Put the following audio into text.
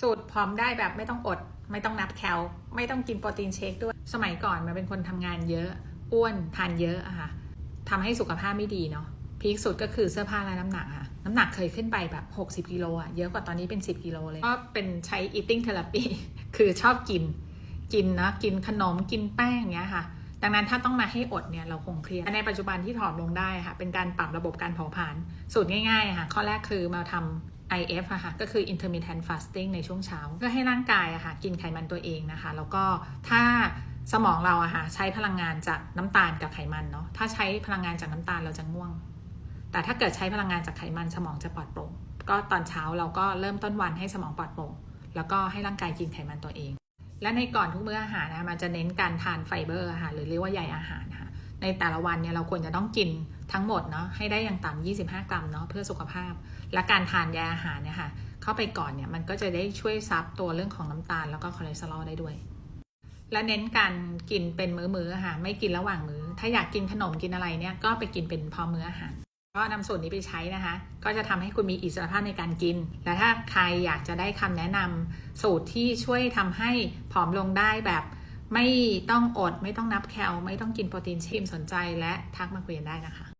สูตรพร้อมได้แบบไม่ต้องอด ไม่ต้องนับแคลไม่ต้องกินโปรตีนเชคด้วย สมัยก่อนมันเป็นคนทำงานเยอะ อ้วนทานเยอะอะค่ะทำให้สุขภาพไม่ดีเนาะพีคสุดก็คือเสื้อผ้าและน้ำหนักค่ะ น้ำหนักเคยขึ้นไปแบบ 60กิโลอะเยอะกว่าตอนนี้เป็น 10กิโลเลยก็เป็นใช้ eating therapy คือชอบกิน กินนะกินขนมกินแป้งอย่างเงี้ยค่ะ ดังนั้นถ้าต้องมาให้อดเนี่ยเราคงเครียดในปัจจุบันที่ผอมลงได้ค่ะ เป็นการปรับระบบการเผาผลาญสูตรง่ายๆอะค่ะ ข้อแรกคือมาทำ IF อะค่ะก็คือ intermittent fasting ในช่วงเช้า เพื่อให้ร่างกายอะค่ะกินไขมันตัวเองนะคะ แล้วก็ถ้าสมองเราอะค่ะใช้พลังงานจากน้ำตาลกับไขมันเนาะถ้าใช้พลังงานจากน้ำตาลเราจะง่วง แต่ถ้าเกิดใช้พลังงานจากไขมันสมองจะปลอดโปร่งก็ตอนเช้าเราก็เริ่มต้นวันให้สมองปลอดโปร่งแล้วก็ให้ร่างกายกินไขมันตัวเอง และในก่อนทุกมื้ออาหารนะคะมันจะเน้นการทานไฟเบอร์ค่ะหรือเรียกว่าใยอาหารค่ะ ในแต่ละวันเนี่ยเราควรจะต้องกินทั้งหมดเนาะให้ได้อย่างต่ำ25 กรัมเนาะเพื่อสุขภาพ และการทานยาอาหารเนี่ยค่ะเข้าไปก่อนเนี่ยมันก็จะได้ช่วยซับตัวเรื่องของน้ำตาลแล้วก็คอเลสเตอรอลได้ด้วย และเน้นการกินเป็นมื้อๆอค่ะไม่กินระหว่างมื้อ ถ้าอยากกินขนมกินอะไรเนี่ยก็ไปกินเป็นพอมื้ออาหารก็นำสูตรนี้ไปใช้นะคะ ก็จะทำให้คุณมีอิสรภาพในการกิน และถ้าใครอยากจะได้คำแนะนำสูตรที่ช่วยทำให้ผอมลงได้แบบ ไม่ต้องอด ไม่ต้องนับแคลไม่ต้องกินโปรตีนเชมสนใจและทักมาคุยกันได้นะคะ